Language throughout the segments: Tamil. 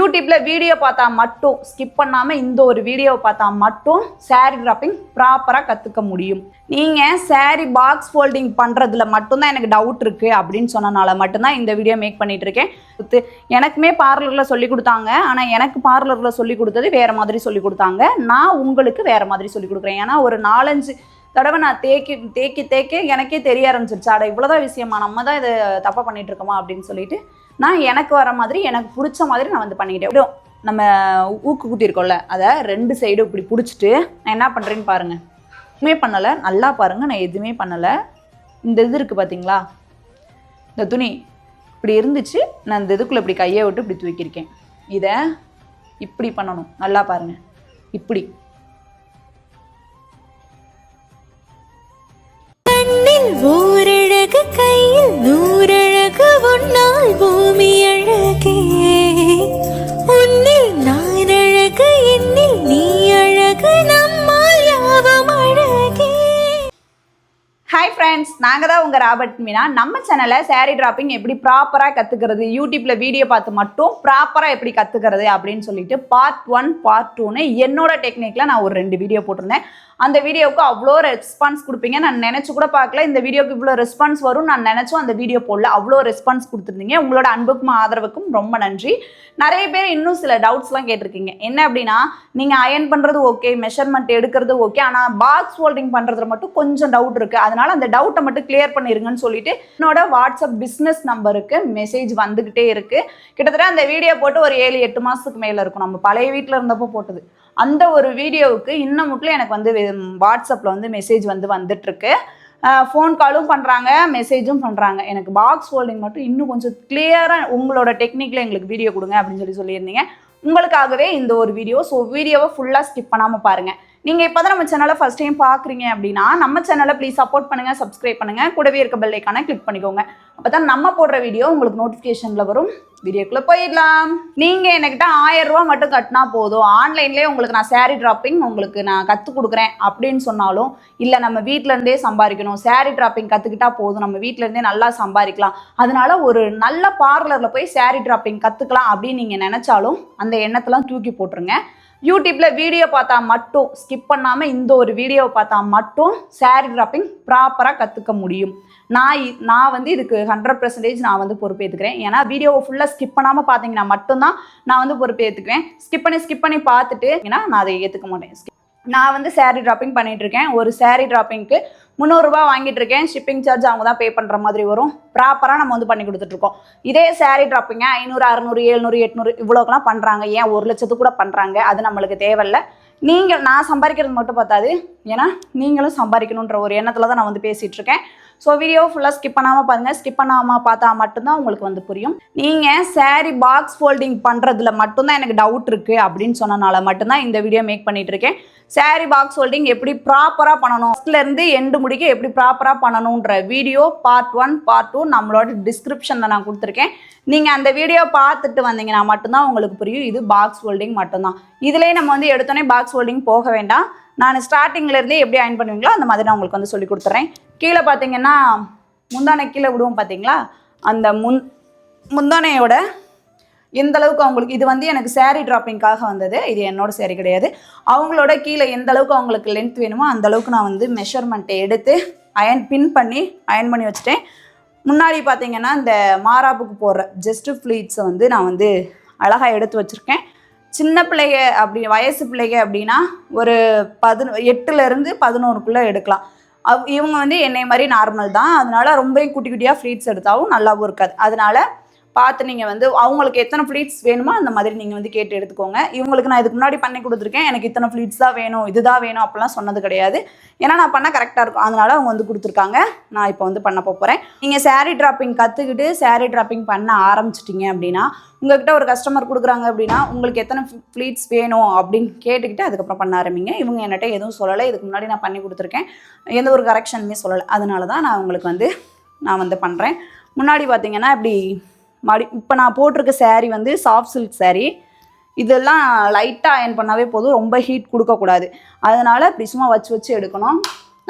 யூடியூப்ல வீடியோ பார்த்தா மட்டும் ஸ்கிப் பண்ணாம இந்த ஒரு வீடியோவை பார்த்தா மட்டும் சாரி டிராப்பிங் ப்ராப்பராக கற்றுக்க முடியும். நீங்கள் சாரி பாக்ஸ் ஃபோல்டிங் பண்றதுல மட்டும்தான் எனக்கு டவுட் இருக்குது அப்படின்னு சொன்னனால மட்டும்தான் இந்த வீடியோ மேக் பண்ணிட்டு இருக்கேன். எனக்குமே பார்லரில் சொல்லி கொடுத்தாங்க. ஆனால் எனக்கு பார்லரில் சொல்லி கொடுத்தது வேற மாதிரி சொல்லி கொடுத்தாங்க. நான் உங்களுக்கு வேறு மாதிரி சொல்லி கொடுக்குறேன். ஏன்னா ஒரு நாலஞ்சு தடவை நான் தேக்கி தேக்கி தேக்கி எனக்கே தெரிய ஆரம்பிச்சிருச்சு. அட இவ்வளோதான் விஷயமா? நம்ம தான் இதை தப்பாக பண்ணிட்டு இருக்கோமா? அப்படின்னு சொல்லிட்டு நான் எனக்கு வர மாதிரி எனக்கு பிடிச்ச மாதிரி நான் வந்து பண்ணிக்கிட்டேன் இப்படி நம்ம ஊக்கு குத்திருக்கோம்ல அதை ரெண்டு சைடும் இப்படி பிடிச்சிட்டு நான் என்ன பண்ணுறேன்னு பாருங்கள் எதுவுமே பண்ணலை நல்லா பாருங்கள் நான் எதுவுமே பண்ணலை. இந்த இது இருக்குது பார்த்தீங்களா இந்த துணி. இப்படி இருந்துச்சு நான் இந்த இதுக்குள்ளே இப்படி கையை விட்டு இப்படி தூக்கியிருக்கேன். இதை இப்படி பண்ணணும் நல்லா பாருங்கள் இப்படி. ஓரழகு கையில் நூறழகு உன்னால் பூமி அழகே. உன்னில் நான் அழகு என்னில் நீ அழகு நம்மால் யாவும் அழகே. ஹாய் ஃப்ரெண்ட்ஸ் நாங்கள் தான் உங்கள் ராபர்ட் மீனா. நம்ம சேனலில் சாரீ டிராப்பிங் எப்படி ப்ராப்பராக கற்றுக்கிறது யூடியூப்பில் வீடியோ பார்த்து மட்டும் ப்ராப்பராக எப்படி கற்றுக்கிறது அப்படின்னு சொல்லிட்டு பார்ட் ஒன் பார்ட் டூன்னு என்னோட டெக்னிக்கில் நான் ஒரு ரெண்டு வீடியோ போட்டிருந்தேன். அந்த வீடியோவுக்கு அவ்வளோ ரெஸ்பான்ஸ் கொடுப்பீங்க. நான் நினச்சி கூட பார்க்கல. இந்த வீடியோக்கு இவ்வளோ ரெஸ்பான்ஸ் வரும் நான் நினச்சும் அந்த வீடியோ போடல. அவ்வளோ ரெஸ்பான்ஸ் கொடுத்துருந்தீங்க. உங்களோட அன்புக்கும் ஆதரவுக்கும் ரொம்ப நன்றி. நிறைய பேர் இன்னும் சில டவுட்ஸ்லாம் கேட்டிருக்கீங்க. என்ன அப்படின்னா நீங்கள் அயன் பண்ணுறது ஓகே மெஷர்மெண்ட் எடுக்கிறது ஓகே ஆனால் பாக்ஸ் ஹோல்டிங் பண்ணுறதுல மட்டும் கொஞ்சம் டவுட் இருக்குது அதனால் அந்த டவுட்டை மட்டும் கிளியர் பண்ணிருங்கன்னு சொல்லிட்டு என்னோட வாட்ஸ்அப் பிஸ்னஸ் நம்பருக்கு மெசேஜ் வந்துக்கிட்டே இருக்குது கிட்டத்தட்ட அந்த வீடியோ போட்டு ஒரு ஏழு எட்டு மாதத்துக்கு மேலே இருக்கும். நம்ம பழைய வீட்டில் இருந்தப்போ போட்டது. அந்த ஒரு வீடியோவுக்கு இன்னும் எனக்கு வந்து வாட்ஸ்அப்பில் வந்து மெசேஜ் வந்து வந்துட்டுருக்கு. ஃபோன் காலும் பண்ணுறாங்க மெசேஜும் பண்ணுறாங்க எனக்கு பாக்ஸ் ஹோல்டிங் மட்டும் இன்னும் கொஞ்சம் கிளியராக உங்களோட டெக்னிக்கில் எங்களுக்கு வீடியோ கொடுங்க அப்படின்னு சொல்லி சொல்லியிருந்தீங்க. உங்களுக்காகவே இந்த ஒரு வீடியோ ஸோ வீடியோவை ஃபுல்லாக ஸ்கிப் பண்ணாமல் பாருங்கள் நீங்கள் இப்போ தான் நம்ம சேனலை ஃபஸ்ட் டைம் பார்க்குறீங்க அப்படின்னா நம்ம சேனலை ப்ளீஸ் சப்போர்ட் பண்ணுங்கள் சப்ஸ்கிரைப் பண்ணுங்கள் கூடவே இருக்க பெல்லைக்கான கிளிக் பண்ணிக்கோங்க. அப்போ தான் நம்ம போடுற வீடியோ உங்களுக்கு நோட்டிஃபிகேஷனில் வரும். வீடியோக்குள்ளே போயிடலாம். நீங்கள் என்கிட்ட ஆயிரம் ரூபா மட்டும் கட்டினா போதும். ஆன்லைன்லேயே உங்களுக்கு நான் சேரீ ட்ராப்பிங் உங்களுக்கு நான் கற்றுக் கொடுக்குறேன் அப்படின்னு சொன்னாலும் இல்லை நம்ம வீட்டிலேருந்தே சம்பாதிக்கணும். சேரீ ட்ராப்பிங் கற்றுக்கிட்டா போதும். நம்ம வீட்டிலேருந்தே நல்லா சம்பாதிக்கலாம். அதனால ஒரு நல்ல பார்லரில் போய் சேரீ ட்ராப்பிங் கற்றுக்கலாம் அப்படின்னு நீங்கள் நினச்சாலும் அந்த எண்ணத்தெல்லாம் தூக்கி போட்டுருங்க. யூடியூப்பில் வீடியோ பார்த்தா மட்டும் ஸ்கிப் பண்ணாமல் இந்த ஒரு வீடியோவை பார்த்தா மட்டும் saree டிராப்பிங் ப்ராப்பராக கற்றுக்க முடியும். நான் நான் வந்து இதுக்கு ஹண்ட்ரட் பர்சன்டேஜ் நான் வந்து பொறுப்பேற்றுக்கிறேன் ஏன்னா வீடியோவை ஃபுல்லாக ஸ்கிப் பண்ணாமல் பார்த்தீங்கன்னா மட்டும்தான் நான் வந்து பொறுப்பேற்றுக்குவேன் ஸ்கிப் பண்ணி ஸ்கிப் பண்ணி பார்த்துட்டு ஏன்னா நான் அதை ஏற்றுக்க மாட்டேன். நான் வந்து சேரீ ட்ராப்பிங் பண்ணிகிட்ருக்கேன் இருக்கேன். ஒரு சேரீ ட்ராப்பிங்க்கு முந்நூறுரூபா வாங்கிட்டு இருக்கேன். ஷிப்பிங் சார்ஜ் அவங்க தான் பே பண்ணுற மாதிரி வரும். ப்ராப்பராக நம்ம வந்து பண்ணி கொடுத்துட்ருக்கோம் இதே சேரீ ட்ராப்பிங்க ஐநூறு அறுநூறு எழுநூறு எட்நூறு இவ்வளோக்கெல்லாம் பண்ணுறாங்க ஏன் ஒரு லட்சத்துக்கு கூட பண்ணுறாங்க அது நம்மளுக்கு தேவையில்ல. நீங்கள் நான் சம்பாதிக்கிறது மட்டும் பார்த்தாது. ஏன்னா நீங்களும் சம்பாதிக்கணுன்ற ஒரு எண்ணத்தில் தான் நான் வந்து பேசிகிட்ருக்கேன் ஸோ வீடியோ ஃபுல்லாக ஸ்கிப் பண்ணாமல் பாருங்கள் ஸ்கிப் பண்ணாமல் பார்த்தா மட்டும்தான் உங்களுக்கு வந்து புரியும். நீங்கள் saree பாக்ஸ் ஃபோல்டிங் பண்ணுறதுல மட்டும்தான் எனக்கு டவுட் இருக்குது அப்படின்னு சொன்னனால மட்டும்தான் இந்த வீடியோ மேக் பண்ணிகிட்ருக்கேன் இருக்கேன். பாக்ஸ் ஃபோல்டிங் எப்படி ப்ராப்பராக பண்ணணும்? ஃபஸ்ட்லேருந்து எண்டு முடிக்க எப்படி ப்ராப்பராக பண்ணணுன்ற video part one part two நம்மளோட டிஸ்கிரிப்ஷனில் நான் கொடுத்துருக்கேன். நீங்கள் அந்த வீடியோ பார்த்துட்டு வந்தீங்கன்னா மட்டும்தான் உங்களுக்கு புரியும். இது பாக்ஸ் ஃபோல்டிங் மட்டும்தான். இதுலேயே நம்ம வந்து எடுத்தோடனே பாக்ஸ் ஃபோல்டிங் போக வேண்டாம். நான் ஸ்டார்டிங்லேருந்தே எப்படி அயன் பண்ணுவீங்களோ அந்த மாதிரி நான் உங்களுக்கு வந்து சொல்லி கொடுத்துட்றேன் கீழே பார்த்தீங்கன்னா முந்தானை கீழே விடுவோம் பார்த்தீங்களா? அந்த முன் முந்தானையோட எந்த அளவுக்கு அவங்களுக்கு இது வந்து எனக்கு சேரீ ட்ராப்பிங்காக வந்தது. இது என்னோட சேரீ கிடையாது. அவங்களோட கீழே எந்த அளவுக்கு அவங்களுக்கு லென்த் வேணுமோ அந்த அளவுக்கு நான் வந்து மெஷர்மெண்ட்டை எடுத்து அயன் பின் பண்ணி அயன் பண்ணி வச்சுட்டேன். முன்னாடி பார்த்தீங்கன்னா இந்த மாராப்புக்கு போடுற ஜஸ்ட் ஃப்ளீட்ஸை வந்து நான் வந்து அழகாக எடுத்து வச்சுருக்கேன். சின்ன பிள்ளைய அப்படி வயசு பிள்ளைங்க அப்படின்னா ஒரு பதின எட்டுலேருந்து பதினோருக்குள்ளே எடுக்கலாம். அவ் இவங்க வந்து என்னை மாதிரி நார்மல் தான். அதனால ரொம்பவும் குட்டி குட்டியாக ஃப்ரீட்ஸ் எடுத்தாலும் நல்லாவும் இருக்காது. அதனால பார்த்து நீங்கள் வந்து அவங்களுக்கு எத்தனை ஃப்ளீட்ஸ் வேணுமோ அந்த மாதிரி நீங்கள் வந்து கேட்டு எடுத்துக்கோங்க. இவங்களுக்கு நான் இதுக்கு முன்னாடி பண்ணி கொடுத்துருக்கேன். எனக்கு இத்தனை ஃப்ளீட்ஸ் தான் வேணும் இதுதான் வேணும் அப்படிலாம் சொன்னது கிடையாது. ஏன்னா நான் பண்ணால் கரெக்டாக இருக்கும். அதனால அவங்க வந்து கொடுத்துருக்காங்க. நான் இப்போ வந்து பண்ண போகிறேன் நீங்கள் சாரீ ட்ராப்பிங் கற்றுக்கிட்டு சாரீ ட்ராப்பிங் பண்ண ஆரம்பிச்சிட்டிங்க அப்படின்னா உங்ககிட்ட ஒரு கஸ்டமர் கொடுக்குறாங்க அப்படின்னா உங்களுக்கு எத்தனை ஃப்ளீட்ஸ் வேணும் அப்படின்னு கேட்டுக்கிட்டு அதுக்கப்புறம் பண்ண ஆரம்பிங்க. இவங்க என்கிட்ட எதுவும் சொல்லலை. இதுக்கு முன்னாடி நான் பண்ணி கொடுத்துருக்கேன். எந்த ஒரு கரெக்ஷனுமே சொல்லலை. அதனால தான் நான் உங்களுக்கு வந்து நான் வந்து பண்ணுறேன் முன்னாடி பார்த்தீங்கன்னா இப்படி மடி இப்போ நான் போட்டிருக்க சேரீ வந்து சாஃப்ட் சில்க் சேரீ இதெல்லாம் லைட்டாக அயன் பண்ணாவே போதும் ரொம்ப ஹீட் கொடுக்கக்கூடாது. அதனால் இப்படி சும்மா வச்சு வச்சு எடுக்கணும்.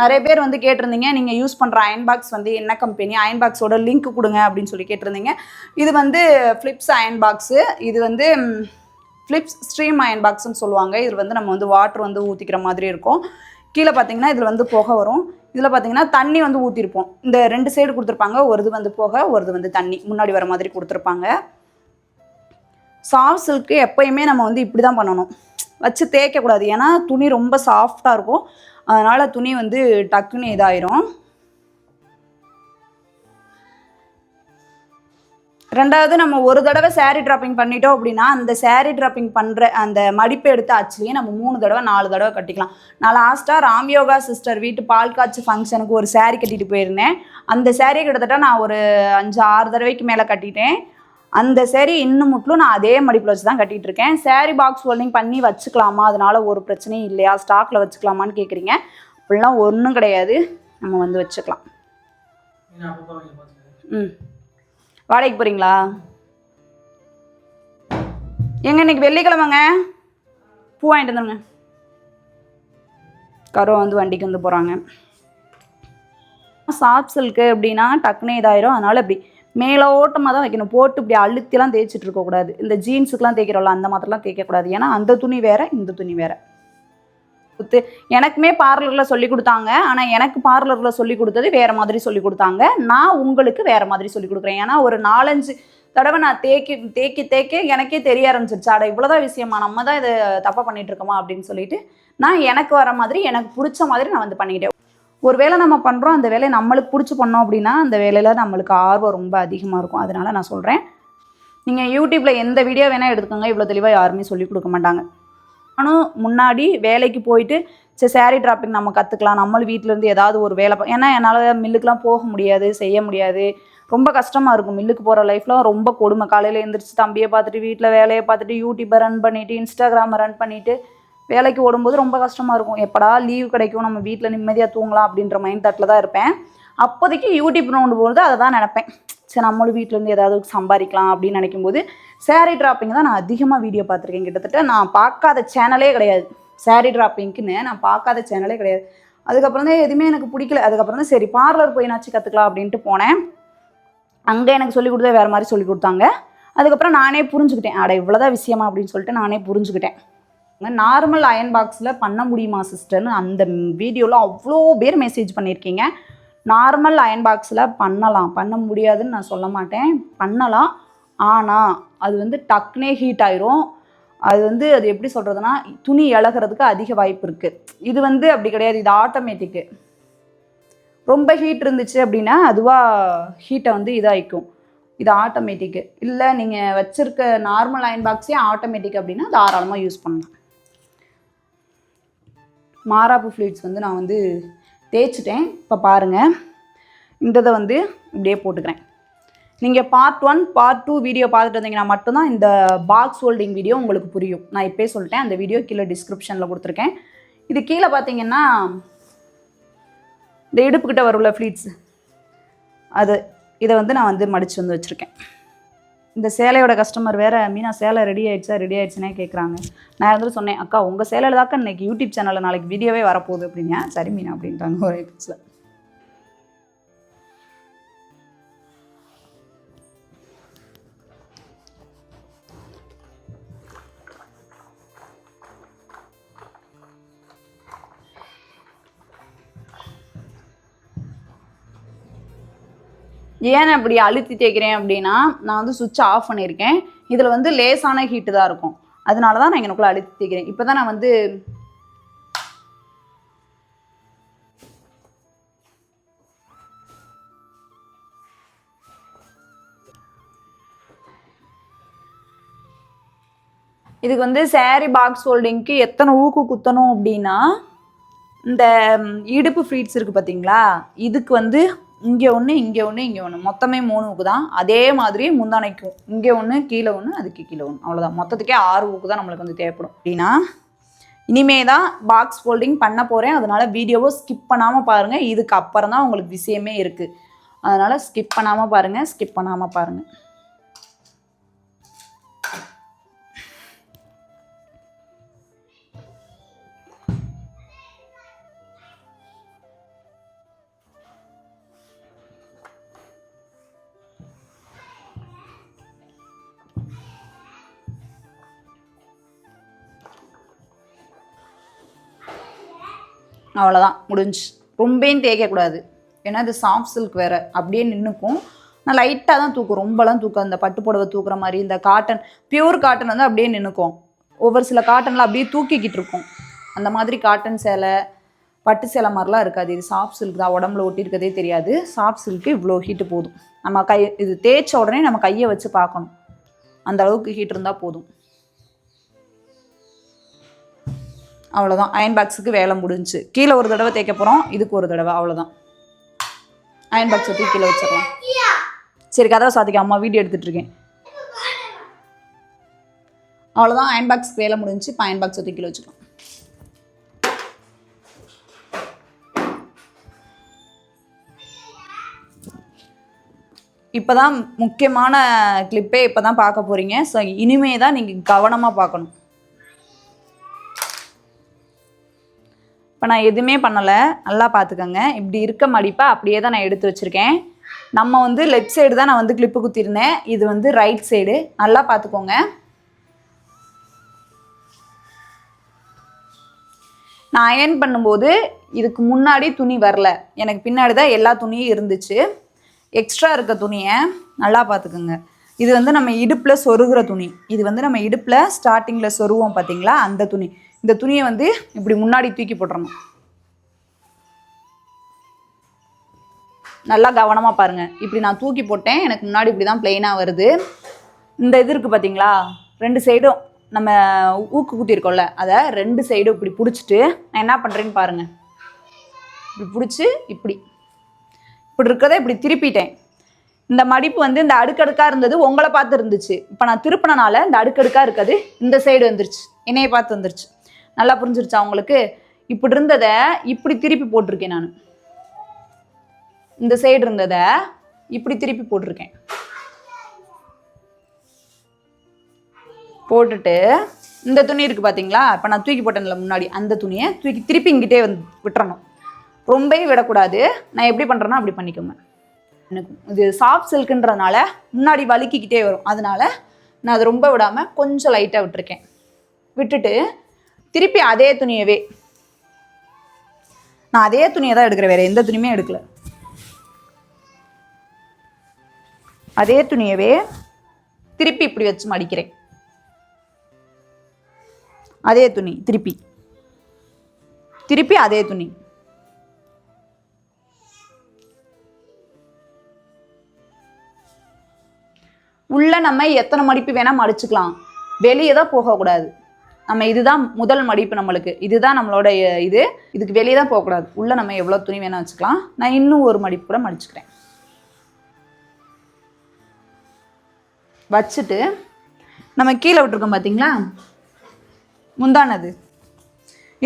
நிறைய பேர் வந்து கேட்டிருந்தீங்க நீங்கள் யூஸ் பண்ணுற அயன் பாக்ஸ் வந்து என்ன கம்பெனி அயன் பாக்ஸோட லிங்க் கொடுங்க அப்படின்னு சொல்லி கேட்டிருந்தீங்க. இது வந்து ஃப்ளிப்ஸ் அயன் பாக்ஸு இது வந்து ஃப்ளிப்ஸ் ஸ்ட்ரீம் அயன் பாக்ஸ்னு சொல்லுவாங்க. இதில் வந்து நம்ம வந்து வாட்டர் வந்து ஊற்றிக்கிற மாதிரி இருக்கும். கீழே பார்த்தீங்கன்னா இதில் வந்து புகை வரும். இதில் பார்த்தீங்கன்னா தண்ணி வந்து ஊற்றிருப்போம் இந்த ரெண்டு சைடு கொடுத்துருப்பாங்க. ஒரு இது வந்து புகை ஒரு இது வந்து தண்ணி. முன்னாடி வர மாதிரி கொடுத்துருப்பாங்க. சாஃப்ட் சில்க்கு எப்பயுமே நம்ம வந்து இப்படி தான் பண்ணணும். வச்சு தேய்க்கக்கூடாது. ஏன்னா துணி ரொம்ப சாஃப்டாக இருக்கும். அதனால் துணி வந்து டக்குன்னு இதாயிரும். ரெண்டாவது நம்ம ஒரு தடவை saree ட்ராப்பிங் பண்ணிட்டோம் அப்படின்னா அந்த saree ட்ராப்பிங் பண்ணுற அந்த மடிப்பை எடுத்து ஆச்சுலேயே நம்ம மூணு தடவை நாலு தடவை கட்டிக்கலாம். நான் லாஸ்ட்டாக ராம்யோகா சிஸ்டர் வீட்டு பால் காய்ச்சி ஃபங்க்ஷனுக்கு ஒரு saree கட்டிட்டு போயிருந்தேன். அந்த saree கிட்டத்தட்ட நான் ஒரு அஞ்சு ஆறு தடவைக்கு மேலே கட்டிட்டேன். அந்த saree இன்னும் முட்லும் நான் அதே மடிப்பில் வச்சு தான் கட்டிட்டு இருக்கேன் saree பாக்ஸ் ஹோல்டிங் பண்ணி வச்சுக்கலாமா? அதனால ஒரு பிரச்சனையும் இல்லையா? ஸ்டாக்கில் வச்சுக்கலாமான்னு கேட்குறீங்க அப்படிலாம் ஒன்றும் கிடையாது. நம்ம வந்து வச்சுக்கலாம். ம். வாடகைக்கு போகிறீங்களா எங்க இன்னைக்கு வெள்ளிக்கிழமைங்க? பூ வாங்கிட்டு வந்துடுங்க கரு வந்து வண்டிக்கு வந்து போகிறாங்க சாஃப்ட் சில்க்கு அப்படின்னா டக்குனே இதாயிரும். அதனால இப்படி மேலோட்டமாக தான் வைக்கணும். போட்டு இப்படி அழுத்திலாம் தேய்ச்சிட்டு இருக்கக்கூடாது. இந்த ஜீன்ஸுக்கெலாம் தேய்க்கிறோம்ல அந்த மாதிரிலாம் தேய்க்கக்கூடாது. ஏன்னா அந்த துணி வேறு இந்த துணி வேறு. குத்து எனக்குமே பார்லரில் சொல்லி கொடுத்தாங்க. ஆனால் எனக்கு பார்லரில் சொல்லி கொடுத்தது வேறு மாதிரி சொல்லி கொடுத்தாங்க. நான் உங்களுக்கு வேறு மாதிரி சொல்லி கொடுக்குறேன். ஏன்னா ஒரு நாலஞ்சு தடவை நான் தேக்கி தேக்கி தேக்கி எனக்கே தெரிய ஆரம்பிச்சிருச்சு. அட இவ்வளோதான் விஷயமா? நம்ம தான் இதை தப்பாக பண்ணிட்டு இருக்கோமா? அப்படின்னு சொல்லிட்டு நான் எனக்கு வர மாதிரி எனக்கு பிடிச்ச மாதிரி நான் வந்து பண்ணிக்கிட்டேன். ஒரு வேலை நம்ம பண்ணுறோம் அந்த வேலையை நம்மளுக்கு பிடிச்சி பண்ணோம் அப்படின்னா அந்த வேலையில் நம்மளுக்கு ஆர்வம் ரொம்ப அதிகமாக இருக்கும். அதனால நான் சொல்கிறேன் நீங்கள் யூடியூப்பில் எந்த வீடியோ வேணால் எடுத்துக்கோங்க. இவ்வளோ தெளிவாக யாருமே சொல்லி கொடுக்க மாட்டாங்க. நானும் முன்னாடி வேலைக்கு போயிட்டு சரி saree டிராப்பிங் நம்ம கற்றுக்கலாம் நம்மளும் வீட்டிலேருந்து ஏதாவது ஒரு வேலை ஏன்னா என்னால் மில்லுக்கெலாம் போக முடியாது செய்ய முடியாது. ரொம்ப கஷ்டமாக இருக்கும் மில்லுக்கு போகிற லைஃப்லாம் ரொம்ப கொடுமை. காலையில் எழுந்திரிச்சு தம்பியை பார்த்துட்டு வீட்டில் வேலையை பார்த்துட்டு யூடியூப்பை ரன் பண்ணிவிட்டு இன்ஸ்டாகிராமை ரன் பண்ணிவிட்டு வேலைக்கு ஓடும்போது ரொம்ப கஷ்டமாக இருக்கும். எப்படா லீவ் கிடைக்கும்? நம்ம வீட்டில் நிம்மதியாக தூங்கலாம் அப்படின்ற மைண்ட் தாட்டில் தான் இருப்பேன். அப்போதைக்கு யூடியூப் நோண்டு போது அதை தான் நினப்பேன். சரி நம்மளும் வீட்டிலேருந்து ஏதாவது சம்பாதிக்கலாம் அப்படின்னு நினைக்கும் போது saree டிராப்பிங் தான் நான் அதிகமாக வீடியோ பார்த்துருக்கேன். கிட்டத்தட்ட நான் பார்க்காத சேனலே கிடையாது. saree டிராப்பிங்க்குன்னு நான் பார்க்காத சேனலே கிடையாது. அதுக்கப்புறம் தான் எதுவுமே எனக்கு பிடிக்கல. அதுக்கப்புறம் தான் சரி பார்லர் போய் நாச்சு கற்றுக்கலாம் அப்படின்ட்டு போனேன். அங்கே எனக்கு சொல்லிக் கொடுத்தா வேறு மாதிரி சொல்லிக் கொடுத்தாங்க. அதுக்கப்புறம் நானே புரிஞ்சுக்கிட்டேன். அட இவ்வளோதான் விஷயமா அப்படின்னு சொல்லிட்டு நானே புரிஞ்சுக்கிட்டேன். நார்மல் அயன் பாக்ஸில் பண்ண முடியுமா சிஸ்டர்னு அந்த வீடியோவில் அவ்வளோ பேர் மெசேஜ் பண்ணியிருக்கீங்க. நார்மல் அயன் பாக்ஸில் பண்ணலாம். பண்ண முடியாதுன்னு நான் சொல்ல மாட்டேன். பண்ணலாம். ஆனால் அது வந்து டக்குனே ஹீட் ஆயிரும். அது வந்து அது எப்படி சொல்கிறதுனா துணி இழகிறதுக்கு அதிக வாய்ப்பு இருக்குது இது வந்து அப்படி கிடையாது. இது ஆட்டோமேட்டிக்கு ரொம்ப ஹீட் இருந்துச்சு அப்படின்னா அதுவாக ஹீட்டை வந்து இதாகிக்கும் இது ஆட்டோமேட்டிக்கு இல்லை நீங்கள் வச்சுருக்க நார்மல் அயன் பாக்ஸே ஆட்டோமேட்டிக் அப்படின்னா தாராளமாக யூஸ் பண்ணலாம். மாராப்பு ஃப்ளூயிட்ஸ் வந்து நான் வந்து தேய்ச்சிட்டேன். இப்போ பாருங்கள் இந்த இதை வந்து இப்படியே போட்டுக்கிறேன். நீங்கள் part one part two video பார்த்துட்டு இருந்தீங்கன்னா மட்டும்தான் இந்த பாக்ஸ் ஹோல்டிங் வீடியோ உங்களுக்கு புரியும். நான் இப்போயே சொல்லிட்டேன். அந்த வீடியோ கீழே டிஸ்கிரிப்ஷனில் கொடுத்துருக்கேன். இது கீழே பார்த்தீங்கன்னா இந்த இடுப்புக்கிட்ட வரும்ல ஃப்ளீட்ஸ் அது இதை வந்து நான் வந்து மடித்து வந்து வச்சுருக்கேன். இந்த சேலையோட கஸ்டமர் வேற மீனா சேலை ரெடி ஆயிடுச்சா ரெடி ஆயிடுச்சுனே கேட்குறாங்க நான் இருந்துட்டு சொன்னேன் அக்கா உங்கள் சேலையில் தாக்கா இன்னைக்கு யூடியூப் சேனலில் நாளைக்கு வீடியோவே வரப்போகுது அப்படின்னா. சரி மீனா அப்படின்ட்டாங்க ஒரே எபிசோட ஏன் அப்படி அழுத்தி தேய்க்கிறேன் அப்படின்னா நான் வந்து சுவிட்ச் ஆஃப் பண்ணியிருக்கேன். இதில் வந்து லேசான ஹீட்டு தான் இருக்கும். அதனால தான் நான் எனக்குள்ளே அழுத்தி தேய்க்கிறேன். இப்போ தான் நான் வந்து இதுக்கு வந்து சேரீ பாக்ஸ் ஹோல்டிங்க்கு எத்தனை ஊக்கு குத்தணும் அப்படின்னா இந்த இடுப்பு ஃப்ரீட்ஸ் இருக்குது பார்த்தீங்களா இதுக்கு வந்து இங்கே ஒன்று இங்கே ஒன்று இங்கே ஒன்று மொத்தமே மூணு ஊக்கு தான் அதே மாதிரி முந்தானைக்கும். இங்கே ஒன்று கீழே ஒன்று அதுக்கு கீழே ஒன்று அவ்வளோதான் மொத்தத்துக்கே ஆறு ஊக்கு தான் நம்மளுக்கு வந்து தேவைப்படும். அப்படின்னா இனிமே தான் பாக்ஸ் ஃபோல்டிங் பண்ண போகிறேன் அதனால் வீடியோவை ஸ்கிப் பண்ணாமல் பாருங்கள் இதுக்கு அப்புறம் தான் உங்களுக்கு விஷயமே இருக்குது அதனால் ஸ்கிப் பண்ணாமல் பாருங்கள் ஸ்கிப் பண்ணாமல் பாருங்கள் அவ்வளோதான் முடிஞ்சு. ரொம்பையும் தேய்க்கக்கூடாது. ஏன்னா இது சாஃப்ட் சில்க் வேறு அப்படியே நின்றுக்கும் நான் லைட்டாக தான் தூக்கும். ரொம்பலாம் தூக்கம் இந்த பட்டு புடவை தூக்குற மாதிரி இந்த காட்டன் பியூர் காட்டன் வந்து அப்படியே நின்றுக்கும் ஒவ்வொரு சில காட்டன்லாம் அப்படியே தூக்கிக்கிட்டு இருக்கும். அந்த மாதிரி காட்டன் சேலை பட்டு சேலை மாதிரிலாம் இருக்காது. இது சாஃப்ட் சில்க் தான். உடம்புல ஒட்டியிருக்கதே தெரியாது. சாஃப்ட் சில்க்கு இவ்வளோ ஹீட்டு போதும். நம்ம கை இது தேய்ச்ச உடனே நம்ம கையை வச்சு பார்க்கணும். அந்த அளவுக்கு ஹீட் இருந்தால் போதும். அவ்வளோதான் அயன் பாக்ஸுக்கு வேலை முடிஞ்சுச்சு கீழே ஒரு தடவை தேய்க்க போகிறோம் இதுக்கு ஒரு தடவை அவ்வளோதான் அயன் பாக்ஸ் தூக்கி கீழே வச்சிடலாம். சரி கதவை சாதிக்க அம்மா வீடியோ எடுத்துட்டு இருக்கேன். அவ்வளோதான் அயன் பாக்ஸ்க்கு வேலை முடிஞ்சுச்சு இப்போ அயன் பாக்ஸ் தூக்கி கீழே வச்சுக்கலாம் இப்போ தான் முக்கியமான கிளிப்பே இப்போ தான் பார்க்க போகிறீங்க ஸோ இனிமே தான் நீங்கள் கவனமாக பார்க்கணும். இப்போ நான் எதுவுமே பண்ணலை. நல்லா பார்த்துக்கோங்க இப்படி இருக்க மடிப்பை அப்படியே தான் நான் எடுத்து வச்சுருக்கேன். நம்ம வந்து லெஃப்ட் சைடு தான் நான் வந்து கிளிப்பு குத்திருந்தேன். இது வந்து ரைட் சைடு நல்லா பார்த்துக்கோங்க நான் அயன் பண்ணும்போது இதுக்கு முன்னாடி துணி வரல. எனக்கு பின்னாடி தான் எல்லா துணியும் இருந்துச்சு. எக்ஸ்ட்ரா இருக்க துணியை நல்லா பார்த்துக்குங்க இது வந்து நம்ம இடுப்பில் சொருகிற துணி. இது வந்து நம்ம இடுப்பில் ஸ்டார்டிங்கில் சொருவோம் பார்த்தீங்களா அந்த துணி. இந்த துணியை வந்து இப்படி முன்னாடி தூக்கி போட்டுறணும். நல்லா கவனமாக பாருங்கள் இப்படி நான் தூக்கி போட்டேன். எனக்கு முன்னாடி இப்படி தான் பிளெயினாக வருது. இந்த இது இருக்குது பார்த்தீங்களா ரெண்டு சைடும் நம்ம ஊக்கு குத்திருக்கோம்ல அதை ரெண்டு சைடும் இப்படி பிடிச்சிட்டு நான் என்ன பண்ணுறேன்னு பாருங்கள் இப்படி பிடிச்சி இப்படி. இப்படி இருக்கிறத இப்படி திருப்பிட்டேன். இந்த மடிப்பு வந்து இந்த அடுக்கடுக்காக இருந்தது உங்களை பார்த்து இருந்துச்சு. இப்போ நான் திருப்பினனால இந்த அடுக்கடுக்காக இருக்கிறது இந்த சைடு வந்துருச்சு. என்னையை பார்த்து வந்துருச்சு. நல்லா புரிஞ்சிருச்சா உங்களுக்கு? இப்படி இருந்ததை இப்படி திருப்பி போட்டிருக்கேன் நான். இந்த சைடு இருந்ததை இப்படி திருப்பி போட்டிருக்கேன். போட்டுட்டு இந்த துணி இருக்குது பார்த்தீங்களா இப்போ நான் தூக்கி போட்டேன்ல முன்னாடி அந்த துணியை தூக்கி திருப்பி இங்கிட்டே வந்து விட்டுறணும். ரொம்பவே விடக்கூடாது. நான் எப்படி பண்ணுறேன்னா அப்படி பண்ணிக்கோங்க. எனக்கு இது சாஃப்ட் சில்க்குன்றதுனால முன்னாடி வலிக்கிக்கிட்டே வரும். அதனால நான் அதை ரொம்ப விடாமல் கொஞ்சம் லைட்டாக விட்டுருக்கேன். விட்டுட்டு திருப்பி அதே துணியவே. நான் அதே துணியை தான் எடுக்கிறேன். வேறு எந்த துணியுமே எடுக்கல. அதே துணியவே திருப்பி இப்படி வச்சு மடிக்கிறேன். அதே துணி திருப்பி. திருப்பி அதே துணி. உள்ள நம்ம எத்தனை மடிப்பு வேணால் மடிச்சுக்கலாம். வெளியே தான் போகக்கூடாது. நம்ம இதுதான் முதல் மடிப்பு நம்மளுக்கு. இதுதான் நம்மளோட இது. இதுக்கு வெளியே தான் போகக்கூடாது. உள்ள நம்ம எவ்வளோ துணி வேணால் வச்சுக்கலாம். நான் இன்னும் ஒரு மடிப்பு கூட மடிச்சுக்கிறேன். வச்சுட்டு நம்ம கீழே விட்டுருக்கோம் பார்த்தீங்களா முந்தானது.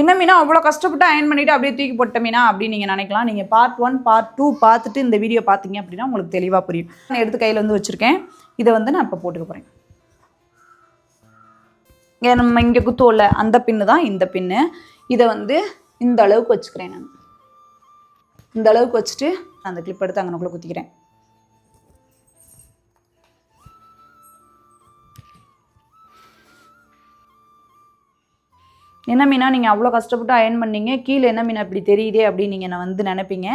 என்ன மீனா அவ்வளோ கஷ்டப்பட்டு அயன் பண்ணிவிட்டு அப்படியே தூக்கி போட்ட மீனா அப்படின்னு நீங்கள் நினைக்கலாம். நீங்கள் பார்ட் ஒன் பார்ட் டூ பார்த்துட்டு இந்த வீடியோ பார்த்தீங்க அப்படின்னா உங்களுக்கு தெளிவாக புரியும். நான் எடுத்து கையில் வந்து வச்சுருக்கேன். இதை வந்து நான் இப்போ போட்டுக்க போகிறேன் இங்கே நம்ம இங்கே குத்துவோம்ல அந்த பின்னு தான் இந்த பின்னு. இதை வந்து இந்த அளவுக்கு வச்சுக்கிறேன் நான். இந்த அளவுக்கு வச்சுட்டு அந்த கிளிப் எடுத்து அங்கனக்குள்ளே குத்திக்கிறேன். என்ன மீனா நீங்கள் அவ்வளோ கஷ்டப்பட்டு அயன் பண்ணீங்க. கீழே என்ன மீனா இப்படி தெரியுதே அப்படின்னு நீங்கள் நான் வந்து நினைப்பீங்க?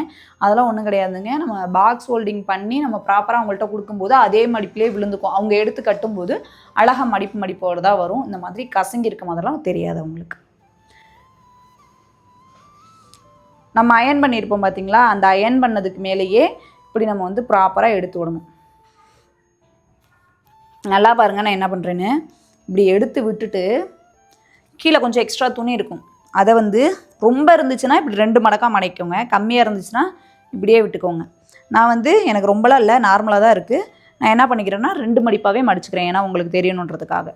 அதெல்லாம் ஒன்றும் கிடையாதுங்க. நம்ம பாக்ஸ் ஹோல்டிங் பண்ணி நம்ம ப்ராப்பராக அவங்கள்ட்ட கொடுக்கும்போது அதே மடிப்பிலே விழுந்துக்கும். அவங்க எடுத்து கட்டும்போது அழகாக மடிப்பு மடிப்போடு தான் வரும். இந்த மாதிரி கசங்கி இருக்க மாதிரிலாம் தெரியாது அவங்களுக்கு. நம்ம அயன் பண்ணியிருப்போம் பார்த்தீங்களா அந்த அயன் பண்ணதுக்கு மேலேயே இப்படி நம்ம வந்து ப்ராப்பராக எடுத்து விடணும். நல்லா பாருங்க நான் என்ன பண்ணுறேன்னு இப்படி எடுத்து விட்டுட்டு கீழே கொஞ்சம் எக்ஸ்ட்ரா துணி இருக்கும். அதை வந்து ரொம்ப இருந்துச்சுன்னா இப்படி ரெண்டு மடக்காக மடைக்கோங்க கம்மியாக இருந்துச்சுன்னா இப்படியே விட்டுக்கோங்க. நான் வந்து எனக்கு ரொம்பலாம் இல்லை நார்மலாக தான் இருக்குது நான் என்ன பண்ணிக்கிறேன்னா ரெண்டு மடிப்பாகவே மடிச்சுக்கிறேன். ஏன்னா உங்களுக்கு தெரியணுன்றதுக்காக.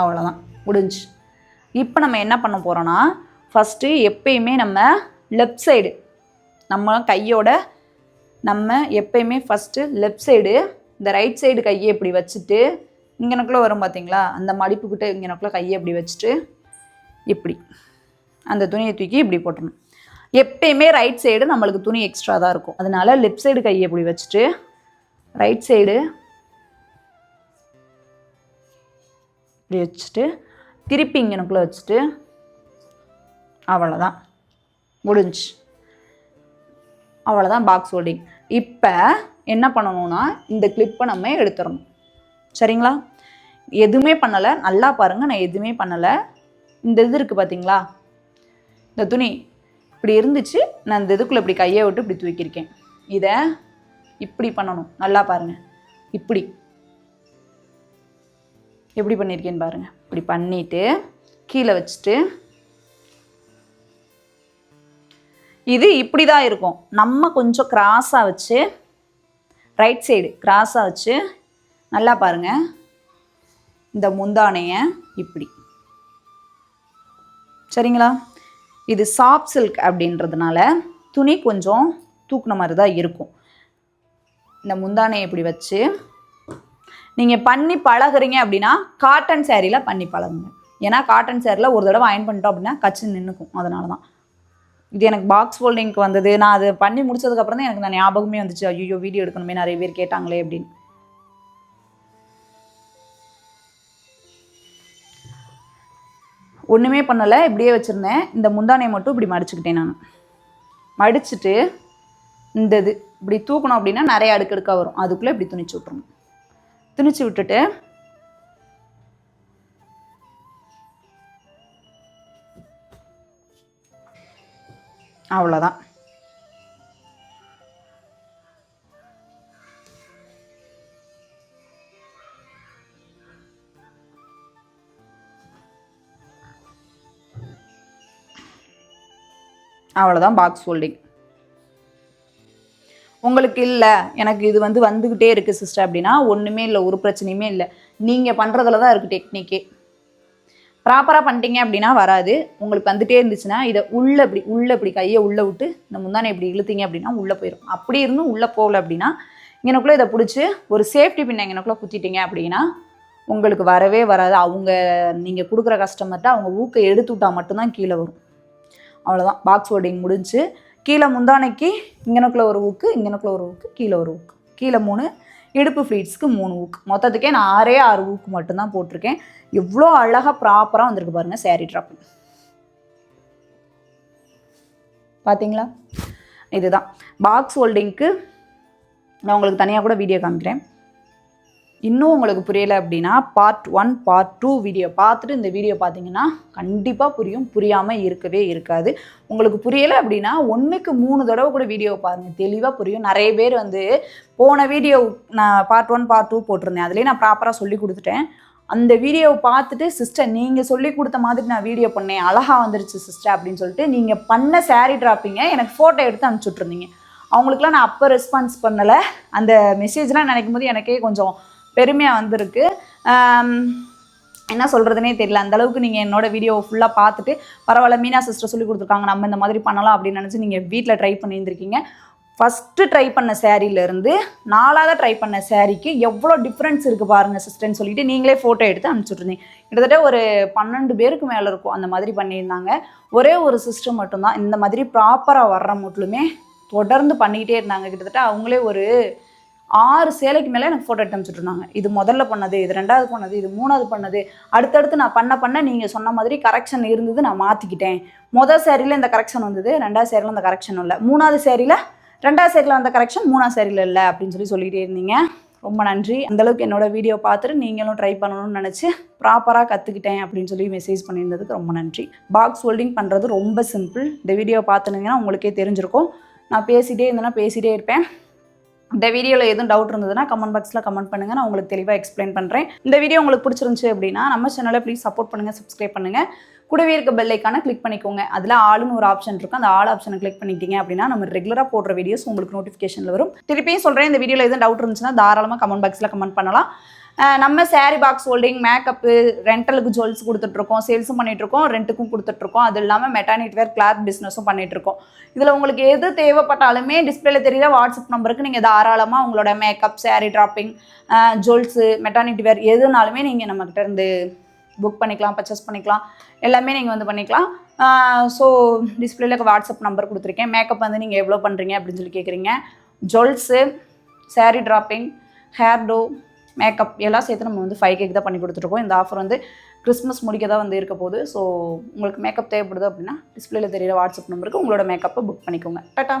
அவ்வளோதான் முடிஞ்சு. இப்போ நம்ம என்ன பண்ண போகிறோன்னா ஃபஸ்ட்டு எப்பயுமே நம்ம லெஃப்ட் சைடு நம்ம கையோட நம்ம எப்பயுமே ஃபஸ்ட்டு லெஃப்ட் சைடு இந்த ரைட் சைடு கையை இப்படி வச்சுட்டு இங்கனக்குள்ளே வரும் பார்த்தீங்களா அந்த மடிப்புக்கிட்ட இங்கனக்குள்ளே கையை இப்படி வச்சுட்டு இப்படி. அந்த துணியை தூக்கி இப்படி போட்டுடணும் எப்பயுமே ரைட் சைடு நம்மளுக்கு துணி எக்ஸ்ட்ரா தான் இருக்கும். அதனால லெஃப்ட் சைடு கையை இப்படி வச்சுட்டு ரைட் சைடு இப்படி வச்சுட்டு திருப்பி இங்கனுக்குள்ளே வச்சுட்டு அவ்வளோதான் முடிஞ்சு. அவ்வளோதான் பாக்ஸ் ஹோல்டிங் இப்போ என்ன பண்ணணும்னா இந்த கிளிப்பை நம்ம எடுத்துடணும். சரிங்களா? எதுவுமே பண்ணலை. நல்லா பாருங்கள் நான் எதுவுமே பண்ணலை. இந்த இது இருக்குது பார்த்தீங்களா இந்த துணி. இப்படி இருந்துச்சு. நான் இந்த இதுக்குள்ளே இப்படி கையை விட்டு இப்படி தூக்கியிருக்கேன். இதை இப்படி பண்ணணும். நல்லா பாருங்கள் இப்படி. எப்படி பண்ணியிருக்கேன்னு பாருங்கள் இப்படி பண்ணிவிட்டு கீழே வச்சுட்டு. இது இப்படி தான் இருக்கும். நம்ம கொஞ்சம் கிராஸாக வச்சு ரைட் சைடு கிராஸாக வச்சு நல்லா பாருங்கள் இந்த முந்தானையை இப்படி. சரிங்களா? இது சாஃப்ட் சில்க் அப்படின்றதுனால துணி கொஞ்சம் தூக்குன மாதிரி தான் இருக்கும். இந்த முந்தானையை இப்படி வச்சு நீங்கள் பண்ணி பழகுறீங்க அப்படின்னா காட்டன் சேரீயில் பண்ணி பழகுங்க. ஏன்னா காட்டன் சேரீல ஒரு தடவை அயன் பண்ணிட்டோம் அப்படின்னா கச்சு நின்றுக்கும் அதனால தான் இது எனக்கு பாக்ஸ் ஃபோல்டிங்க்கு வந்தது. நான் அது பண்ணி முடிச்சதுக்கப்புறம் தான் எனக்கு நான் ஞாபகமே வந்துச்சு. ஐயோ வீடியோ எடுக்கணுமே நிறைய பேர் கேட்டாங்களே அப்படின்னு. ஒன்றுமே பண்ணலை இப்படியே வச்சுருந்தேன். இந்த முந்தானையை மட்டும் இப்படி மடிச்சுக்கிட்டேன் நான். மடிச்சுட்டு இந்த இது இப்படி தூக்கணும் அப்படின்னா நிறைய அடுக்கடுக்காக வரும். அதுக்குள்ளே இப்படி துணிச்சு விட்ருணும் துணிச்சு விட்டுட்டு அவ்வளோதான். அவ்வளோதான் பாக்ஸ் ஃபோல்டிங் உங்களுக்கு இல்லை எனக்கு இது வந்து வந்துக்கிட்டே இருக்குது சிஸ்டர் அப்படின்னா ஒன்றுமே இல்லை ஒரு பிரச்சனையுமே இல்லை. நீங்கள் பண்ணுறதுல தான் இருக்குது டெக்னிக்கே ப்ராப்பராக பண்ணிட்டீங்க அப்படின்னா வராது. உங்களுக்கு வந்துட்டே இருந்துச்சுன்னா இதை உள்ளே இப்படி உள்ளே இப்படி கையை உள்ளே விட்டு இந்த முந்தானை இப்படி இழுத்தீங்க அப்படின்னா உள்ளே போயிடும் அப்படி இருந்தும் உள்ளே போகல அப்படின்னா இங்கனக்குள்ளே இதை பிடிச்சி ஒரு சேஃப்டி பின்ன இங்கனக்குள்ளே குத்திட்டீங்க அப்படின்னா உங்களுக்கு வரவே வராது. அவங்க நீங்கள் கொடுக்குற கஸ்டமர்கிட்ட அவங்க ஊக்க எடுத்து விட்டால் மட்டும்தான் கீழே வரும். அவ்வளோதான் பாக்ஸ் ஹோல்டிங் முடிஞ்சு கீழே முந்தானைக்கு இங்கனக்குள்ளே ஒரு ஊக்கு இங்கனக்குள்ளே ஒரு ஊக்கு கீழே ஒரு ஊக்கு. கீழே மூணு இடுப்பு ஃப்ளீட்ஸ்க்கு மூணு ஊக்கு. மொத்தத்துக்கே நான் ஆறே ஆறு ஊக்கு மட்டும்தான் போட்டிருக்கேன். எவ்வளோ அழகாக ப்ராப்பராக வந்திருக்கு பாருங்கள் சேரீ ட்ராப்பிங் பார்த்தீங்களா இதுதான். பாக்ஸ் ஹோல்டிங்க்கு நான் உங்களுக்கு தனியாக கூட வீடியோ காமிக்கிறேன். இன்னும் உங்களுக்கு புரியலை அப்படின்னா part one part two video பார்த்துட்டு இந்த வீடியோ பார்த்தீங்கன்னா கண்டிப்பாக புரியும். புரியாமல் இருக்கவே இருக்காது. உங்களுக்கு புரியலை அப்படின்னா ஒன்றுக்கு மூணு தடவை கூட வீடியோ பாருங்கள் தெளிவாக புரியும். நிறைய பேர் வந்து போன வீடியோ நான் பார்ட் ஒன் பார்ட் டூ போட்டிருந்தேன். அதுலேயே நான் ப்ராப்பராக சொல்லி கொடுத்துட்டேன். அந்த வீடியோவை பார்த்துட்டு சிஸ்டர் நீங்கள் சொல்லி கொடுத்த மாதிரி நான் வீடியோ பண்ணேன். அழகாக வந்துருச்சு சிஸ்டர் அப்படின்னு சொல்லிட்டு நீங்கள் பண்ண சாரீ ட்ராப்பிங்கை எனக்கு ஃபோட்டோ எடுத்து அனுப்பிச்சி விட்ருந்தீங்க அவங்களுக்குலாம் நான் அப்போ ரெஸ்பான்ஸ் பண்ணலை. அந்த மெசேஜ்லாம் நினைக்கும் போது எனக்கே கொஞ்சம் பெருமையாக வந்திருக்கு. என்ன சொல்கிறதுனே தெரியல. அந்தளவுக்கு நீங்கள் என்னோட வீடியோ ஃபுல்லாக பார்த்துட்டு பரவாயில்ல மீனா சிஸ்டர் சொல்லி கொடுத்துருக்காங்க நம்ம இந்த மாதிரி பண்ணலாம் அப்படின்னு நினச்சி நீங்கள் வீட்டில் ட்ரை பண்ணியிருந்திருக்கீங்க. ஃபஸ்ட்டு ட்ரை பண்ண சேரீலேருந்து நாலாவது ட்ரை பண்ண சேரீக்கு எவ்வளோ டிஃப்ரென்ஸ் இருக்குது பாருங்கள் சிஸ்டர்ன்னு சொல்லிட்டு நீங்களே ஃபோட்டோ எடுத்து அனுப்பிச்சுட்ருந்தீங்க கிட்டத்தட்ட ஒரு பன்னெண்டு பேருக்கு மேலே இருக்கும் அந்த மாதிரி பண்ணியிருந்தாங்க. ஒரே ஒரு சிஸ்டர் மட்டும்தான். இந்த மாதிரி ப்ராப்பராக வர்ற மட்டுமே தொடர்ந்து பண்ணிக்கிட்டே இருந்தாங்க. கிட்டத்தட்ட அவங்களே ஒரு ஆறு சேலைக்கு மேலே எனக்கு ஃபோட்டோ எடுத்து அனுப்பிச்சுட்டு இருந்தாங்க இது முதல்ல பண்ணது இது ரெண்டாவது பண்ணது இது மூணாவது பண்ணது. அடுத்தடுத்து நான் பண்ண பண்ண நீங்கள் சொன்ன மாதிரி கரெக்ஷன் இருந்தது நான் மாற்றிக்கிட்டேன் மொதல் சேரீல இந்த கரெக்ஷன் வந்தது ரெண்டாவது சேரீல இந்த கரெக்ஷன் இல்லை. மூணாவது சேரீல ரெண்டாவது சேரீல வந்த கரெக்ஷன் மூணாவது சேரீல இல்லை அப்படின்னு சொல்லி சொல்லிகிட்டே இருந்தீங்க. ரொம்ப நன்றி. அந்தளவுக்கு என்னோட வீடியோ பார்த்துட்டு நீங்களும் ட்ரை பண்ணணும்னு நினச்சி ப்ராப்பராக கற்றுக்கிட்டேன் அப்படின்னு சொல்லி மெசேஜ் பண்ணியிருந்ததுக்கு ரொம்ப நன்றி. பாக்ஸ் ஹோல்டிங் பண்ணுறது ரொம்ப சிம்பிள் இந்த வீடியோ பார்த்துனீங்கன்னா உங்களுக்கே தெரிஞ்சிருக்கும். நான் பேசிகிட்டே இருந்தேன்னா பேசிகிட்டே இருப்பேன். இந்த வீடியோவில் எதுவும் டவுட் இருந்ததுன்னா கமெண்ட் பாக்ஸில் கமெண்ட் பண்ணுங்கள் நான் உங்களுக்கு தெளிவாக எக்ஸ்பிளைன் பண்ணுறேன் இந்த வீடியோ உங்களுக்கு பிடிச்சிருந்துச்சு அப்படின்னா நம்ம சேனலை ப்ளீஸ் சப்போர்ட் பண்ணுங்கள் சப்ஸ்கிரைப் பண்ணுங்கள் கூடவே இருக்க பெல்லைக்கான கிளிக் பண்ணிக்கோங்க. அதில் ஆளுன்னு ஒரு ஆப்ஷன் இருக்கும் அந்த ஆல் ஆப்ஷனை கிளிக் பண்ணிட்டீங்க அப்படின்னா நம்ம ரெகுலராக போடுற வீடியோஸ் உங்களுக்கு நோட்டிஃபிகேஷனில் வரும். திருப்பியும் சொல்கிறேன் இந்த வீடியோவில் எதுவும் டவுட் இருந்துச்சுன்னா தாராளமாக கமெண்ட் பாக்ஸில் கமெண்ட் பண்ணலாம். நம்ம சேரீ பாக்ஸ் ஹோல்டிங் மேக்கப்பு ரெண்டலுக்கு ஜுவல்ஸ் கொடுத்துட்ருக்கோம் சேல்ஸும் பண்ணிகிட்ருக்கோம் ரெண்ட்டுக்கும் கொடுத்துட்ருக்கோம். அது இல்லாமல் மெட்டானிட் வேர் கிளாத் பிஸ்னஸும் பண்ணிகிட்ருக்கோம் இதில் உங்களுக்கு எது தேவைப்பட்டாலுமே டிஸ்பிளேல தெரியிற வாட்ஸ்அப் நம்பருக்கு நீங்கள் தாராளமாக உங்களோட makeup sari draping jewels maternity wear எதுனாலுமே நீங்கள் நம்மக்கிட்ட இருந்து புக் பண்ணிக்கலாம் பர்ச்சேஸ் பண்ணிக்கலாம். எல்லாமே நீங்கள் வந்து பண்ணிக்கலாம். ஸோ டிஸ்பிளேல வாட்ஸ்அப் நம்பர் கொடுத்துருக்கேன். மேக்கப் வந்து நீங்கள் எவ்வளோ பண்ணுறீங்க அப்படின்னு சொல்லி கேட்குறீங்க jewels saree draping hairdo makeup எல்லாம் சேர்த்து நம்ம வந்து ஃபைவ் கேக் தான் பண்ணி கொடுத்துருக்கோம் இந்த ஆஃபர் வந்து கிறிஸ்மஸ் முடிக்க தான் வந்து இருக்க போகுது. ஸோ உங்களுக்கு மேக்கப் தேவைப்படுது அப்படின்னா டிஸ்பிளேல தெரியிற வாட்ஸ்அப் நம்பருக்கு உங்களோட மேக்கப்பை புக் பண்ணிக்கோங்க. டாட்டா